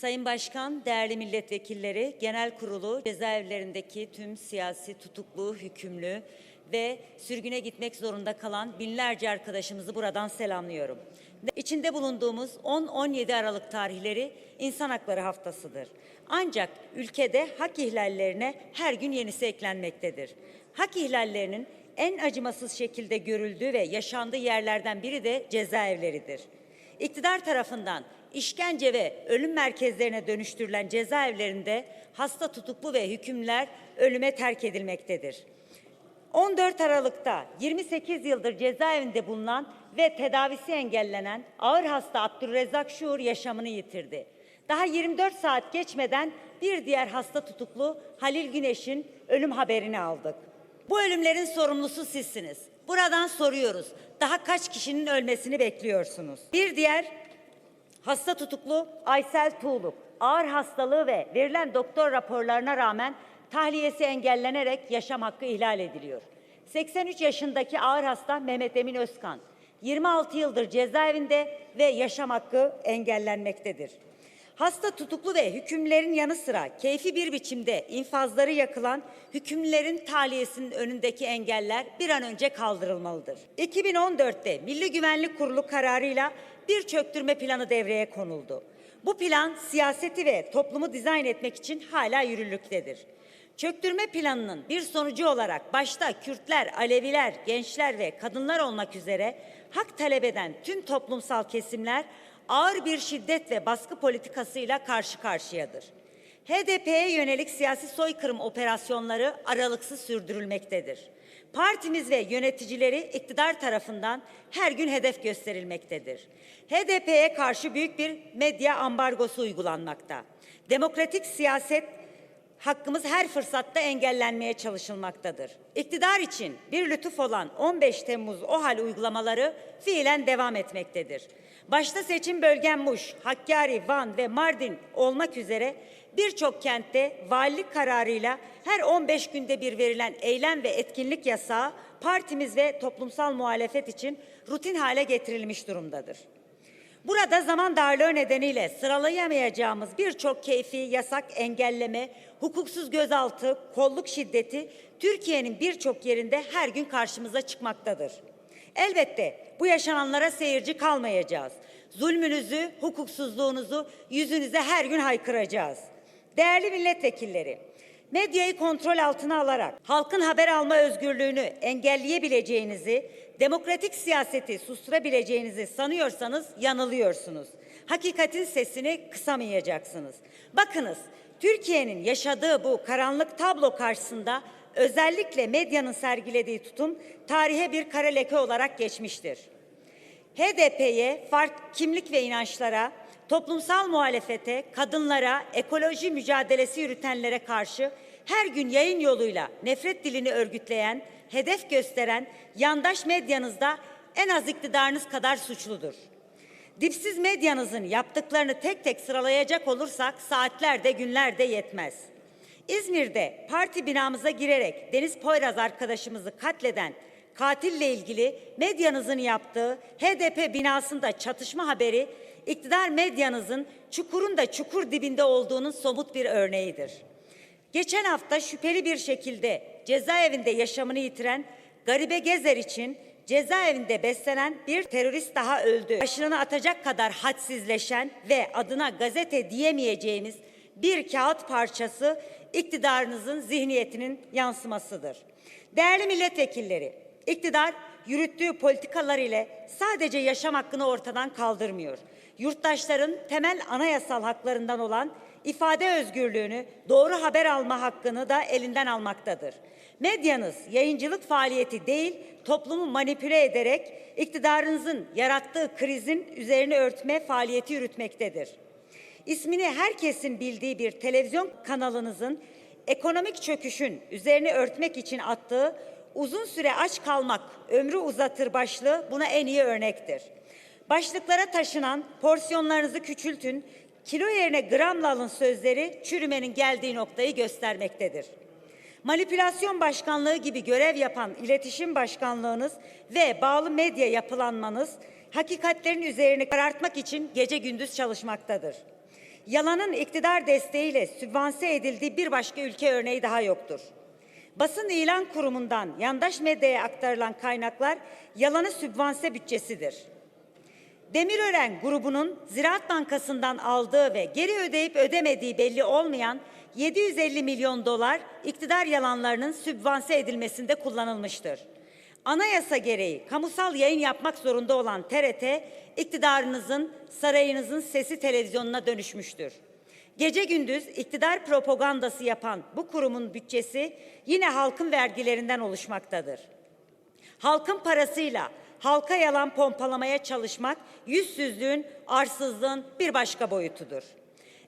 Sayın Başkan, değerli milletvekilleri, genel kurulu cezaevlerindeki tüm siyasi tutuklu, hükümlü ve sürgüne gitmek zorunda kalan binlerce arkadaşımızı buradan selamlıyorum. İçinde bulunduğumuz 10-17 Aralık tarihleri İnsan Hakları Haftasıdır. Ancak ülkede hak ihlallerine her gün yenisi eklenmektedir. Hak ihlallerinin en acımasız şekilde görüldüğü ve yaşandığı yerlerden biri de cezaevleridir. İktidar tarafından işkence ve ölüm merkezlerine dönüştürülen cezaevlerinde hasta tutuklu ve hükümler ölüme terk edilmektedir. 14 Aralık'ta 28 yıldır cezaevinde bulunan ve tedavisi engellenen ağır hasta Abdülrezzak Şuur yaşamını yitirdi. Daha 24 saat geçmeden bir diğer hasta tutuklu Halil Güneş'in ölüm haberini aldık. Bu ölümlerin sorumlusu sizsiniz. Buradan soruyoruz. Daha kaç kişinin ölmesini bekliyorsunuz? Bir diğer Hasta tutuklu Aysel Tuğluk ağır hastalığı ve verilen doktor raporlarına rağmen tahliyesi engellenerek yaşam hakkı ihlal ediliyor. 83 yaşındaki ağır hasta Mehmet Emin Özkan 26 yıldır cezaevinde ve yaşam hakkı engellenmektedir. Hasta tutuklu ve hükümlerin yanı sıra keyfi bir biçimde infazları yakılan hükümlerin tahliyesinin önündeki engeller bir an önce kaldırılmalıdır. 2014'te Milli Güvenlik Kurulu kararıyla bir çöktürme planı devreye konuldu. Bu plan siyaseti ve toplumu dizayn etmek için hala yürürlüktedir. Çöktürme planının bir sonucu olarak başta Kürtler, Aleviler, gençler ve kadınlar olmak üzere hak talep eden tüm toplumsal kesimler ağır bir şiddet ve baskı politikasıyla karşı karşıyadır. HDP'ye yönelik siyasi soykırım operasyonları aralıksız sürdürülmektedir. Partimiz ve yöneticileri iktidar tarafından her gün hedef gösterilmektedir. HDP'ye karşı büyük bir medya ambargosu uygulanmakta. Demokratik siyaset hakkımız her fırsatta engellenmeye çalışılmaktadır. İktidar için bir lütuf olan 15 Temmuz OHAL uygulamaları fiilen devam etmektedir. Başta seçim bölgen Muş, Hakkari, Van ve Mardin olmak üzere birçok kentte valilik kararıyla her 15 günde bir verilen eylem ve etkinlik yasağı partimiz ve toplumsal muhalefet için rutin hale getirilmiş durumdadır. Burada zaman darlığı nedeniyle sıralayamayacağımız birçok keyfi, yasak, engelleme, hukuksuz gözaltı, kolluk şiddeti Türkiye'nin birçok yerinde her gün karşımıza çıkmaktadır. Elbette bu yaşananlara seyirci kalmayacağız. Zulmünüzü, hukuksuzluğunuzu yüzünüze her gün haykıracağız. Değerli milletvekilleri, medyayı kontrol altına alarak halkın haber alma özgürlüğünü engelleyebileceğinizi, demokratik siyaseti susturabileceğinizi sanıyorsanız yanılıyorsunuz. Hakikatin sesini kısamayacaksınız. Bakınız, Türkiye'nin yaşadığı bu karanlık tablo karşısında özellikle medyanın sergilediği tutum tarihe bir kara leke olarak geçmiştir. HDP'ye, fark kimlik ve inançlara, toplumsal muhalefete, kadınlara, ekoloji mücadelesi yürütenlere karşı her gün yayın yoluyla nefret dilini örgütleyen, hedef gösteren yandaş medyanızda en az iktidarınız kadar suçludur. Dipsiz medyanızın yaptıklarını tek tek sıralayacak olursak saatlerde günlerde yetmez. İzmir'de parti binamıza girerek Deniz Poyraz arkadaşımızı katleden katille ilgili medyanızın yaptığı HDP binasında çatışma haberi iktidar medyanızın çukurun da çukur dibinde olduğunun somut bir örneğidir. Geçen hafta şüpheli bir şekilde cezaevinde yaşamını yitiren Garibe Gezer için cezaevinde beslenen bir terörist daha öldü. Başını atacak kadar hadsizleşen ve adına gazete diyemeyeceğimiz bir kağıt parçası iktidarınızın zihniyetinin yansımasıdır. Değerli milletvekilleri, iktidar yürüttüğü politikalar ile sadece yaşam hakkını ortadan kaldırmıyor. Yurttaşların temel anayasal haklarından olan ifade özgürlüğünü, doğru haber alma hakkını da elinden almaktadır. Medyanız yayıncılık faaliyeti değil, toplumu manipüle ederek iktidarınızın yarattığı krizin üzerine örtme faaliyeti yürütmektedir. İsmini herkesin bildiği bir televizyon kanalınızın ekonomik çöküşün üzerine örtmek için attığı uzun süre aç kalmak ömrü uzatır başlığı buna en iyi örnektir. Başlıklara taşınan porsiyonlarınızı küçültün, kilo yerine gramla alın sözleri çürümenin geldiği noktayı göstermektedir. Manipülasyon başkanlığı gibi görev yapan iletişim başkanlığınız ve bağlı medya yapılanmanız hakikatlerin üzerine karartmak için gece gündüz çalışmaktadır. Yalanın iktidar desteğiyle sübvanse edildiği bir başka ülke örneği daha yoktur. Basın ilan kurumundan yandaş medyaya aktarılan kaynaklar yalanı sübvanse bütçesidir. Demirören grubunun Ziraat Bankası'ndan aldığı ve geri ödeyip ödemediği belli olmayan 750 milyon dolar iktidar yalanlarının sübvanse edilmesinde kullanılmıştır. Anayasa gereği kamusal yayın yapmak zorunda olan TRT, iktidarınızın, sarayınızın sesi televizyonuna dönüşmüştür. Gece gündüz iktidar propagandası yapan bu kurumun bütçesi yine halkın vergilerinden oluşmaktadır. Halkın parasıyla halka yalan pompalamaya çalışmak yüzsüzlüğün, arsızlığın bir başka boyutudur.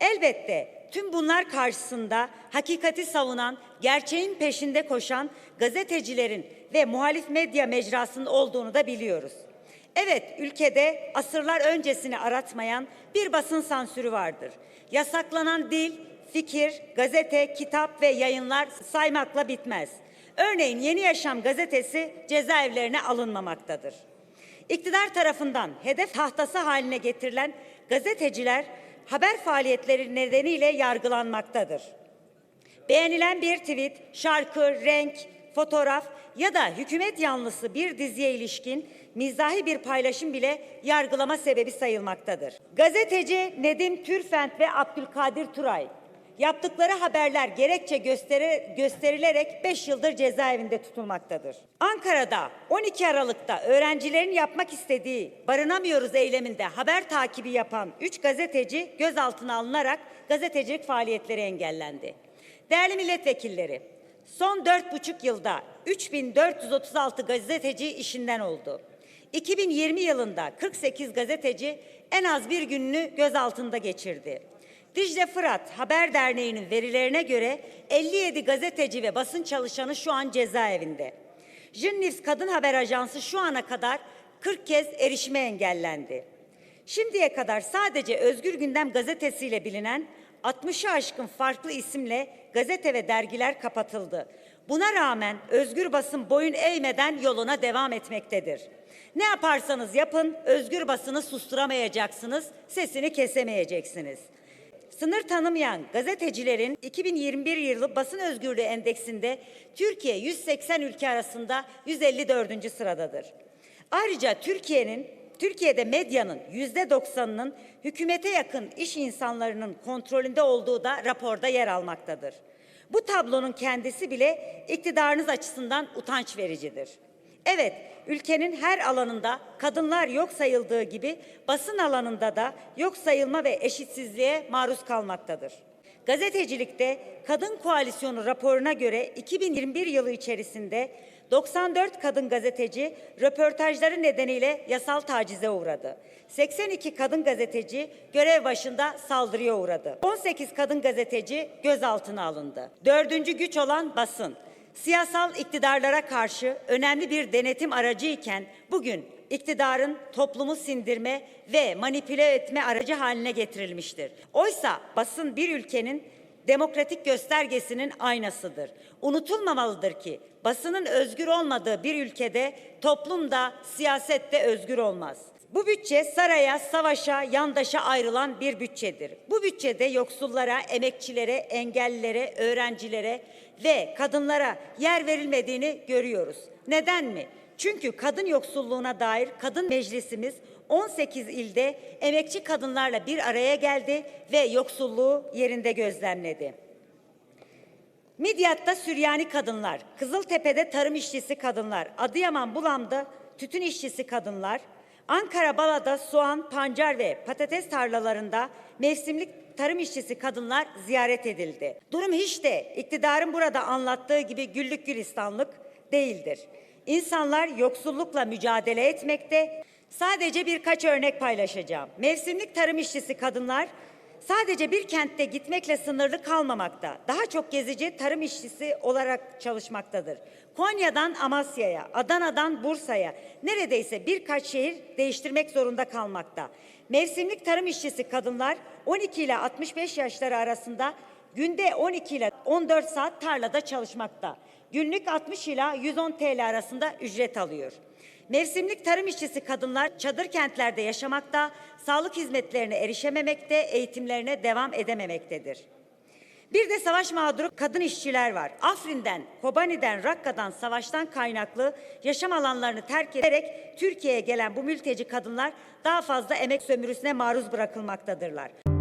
Elbette tüm bunlar karşısında hakikati savunan, gerçeğin peşinde koşan gazetecilerin ve muhalif medya mecrasının olduğunu da biliyoruz. Evet, ülkede asırlar öncesini aratmayan bir basın sansürü vardır. Yasaklanan dil, fikir, gazete, kitap ve yayınlar saymakla bitmez. Örneğin Yeni Yaşam gazetesi cezaevlerine alınmamaktadır. İktidar tarafından hedef tahtası haline getirilen gazeteciler haber faaliyetleri nedeniyle yargılanmaktadır. Beğenilen bir tweet, şarkı, renk, fotoğraf ya da hükümet yanlısı bir diziye ilişkin mizahi bir paylaşım bile yargılama sebebi sayılmaktadır. Gazeteci Nedim Türfent ve Abdülkadir Turay yaptıkları haberler gerekçe gösteri, gösterilerek 5 yıldır cezaevinde tutulmaktadır. Ankara'da 12 Aralık'ta öğrencilerin yapmak istediği barınamıyoruz eyleminde haber takibi yapan 3 gazeteci gözaltına alınarak gazetecilik faaliyetleri engellendi. Değerli milletvekilleri, son dört buçuk yılda 3436 gazeteci işinden oldu. 2020 yılında 48 gazeteci en az bir gününü gözaltında geçirdi. Dicle Fırat Haber Derneği'nin verilerine göre 57 gazeteci ve basın çalışanı şu an cezaevinde. Jünnives Kadın Haber Ajansı şu ana kadar 40 kez erişime engellendi. Şimdiye kadar sadece Özgür Gündem gazetesiyle bilinen 60'ı aşkın farklı isimle gazete ve dergiler kapatıldı. Buna rağmen özgür basın boyun eğmeden yoluna devam etmektedir. Ne yaparsanız yapın özgür basını susturamayacaksınız, sesini kesemeyeceksiniz. Sınır tanımayan gazetecilerin 2021 yılı basın özgürlüğü endeksinde Türkiye 180 ülke arasında 154. sıradadır. Ayrıca Türkiye'nin Türkiye'de medyanın yüzde 90'ının hükümete yakın iş insanlarının kontrolünde olduğu da raporda yer almaktadır. Bu tablonun kendisi bile iktidarınız açısından utanç vericidir. Evet, ülkenin her alanında kadınlar yok sayıldığı gibi basın alanında da yok sayılma ve eşitsizliğe maruz kalmaktadır. Gazetecilikte Kadın Koalisyonu raporuna göre 2021 yılı içerisinde 94 kadın gazeteci röportajları nedeniyle yasal tacize uğradı. 82 kadın gazeteci görev başında saldırıya uğradı. 18 kadın gazeteci gözaltına alındı. Dördüncü güç olan basın siyasal iktidarlara karşı önemli bir denetim aracı iken bugün iktidarın toplumu sindirme ve manipüle etme aracı haline getirilmiştir. Oysa basın bir ülkenin demokratik göstergesinin aynasıdır. Unutulmamalıdır ki basının özgür olmadığı bir ülkede toplumda siyasette özgür olmaz. Bu bütçe saraya, savaşa, yandaşa ayrılan bir bütçedir. Bu bütçede yoksullara, emekçilere, engellilere, öğrencilere ve kadınlara yer verilmediğini görüyoruz. Neden mi? Çünkü kadın yoksulluğuna dair kadın meclisimiz 18 ilde emekçi kadınlarla bir araya geldi ve yoksulluğu yerinde gözlemledi. Midyat'ta Süryani kadınlar, Kızıltepe'de tarım işçisi kadınlar, Adıyaman Bulam'da tütün işçisi kadınlar, Ankara Bala'da soğan, pancar ve patates tarlalarında mevsimlik tarım işçisi kadınlar ziyaret edildi. Durum hiç de iktidarın burada anlattığı gibi güllük gülistanlık değildir. İnsanlar yoksullukla mücadele etmekte. Sadece birkaç örnek paylaşacağım. Mevsimlik tarım işçisi kadınlar sadece bir kentte gitmekle sınırlı kalmamakta. Daha çok gezici tarım işçisi olarak çalışmaktadır. Konya'dan Amasya'ya, Adana'dan Bursa'ya neredeyse birkaç şehir değiştirmek zorunda kalmakta. Mevsimlik tarım işçisi kadınlar 12 ile 65 yaşları arasında günde 12 ile 14 saat tarlada çalışmakta. Günlük 60 ila 110 TL arasında ücret alıyor. Mevsimlik tarım işçisi kadınlar çadır kentlerde yaşamakta, sağlık hizmetlerine erişememekte, eğitimlerine devam edememektedir. Bir de savaş mağduru kadın işçiler var. Afrin'den, Kobani'den, Rakka'dan savaştan kaynaklı yaşam alanlarını terk ederek Türkiye'ye gelen bu mülteci kadınlar daha fazla emek sömürüsüne maruz bırakılmaktadırlar.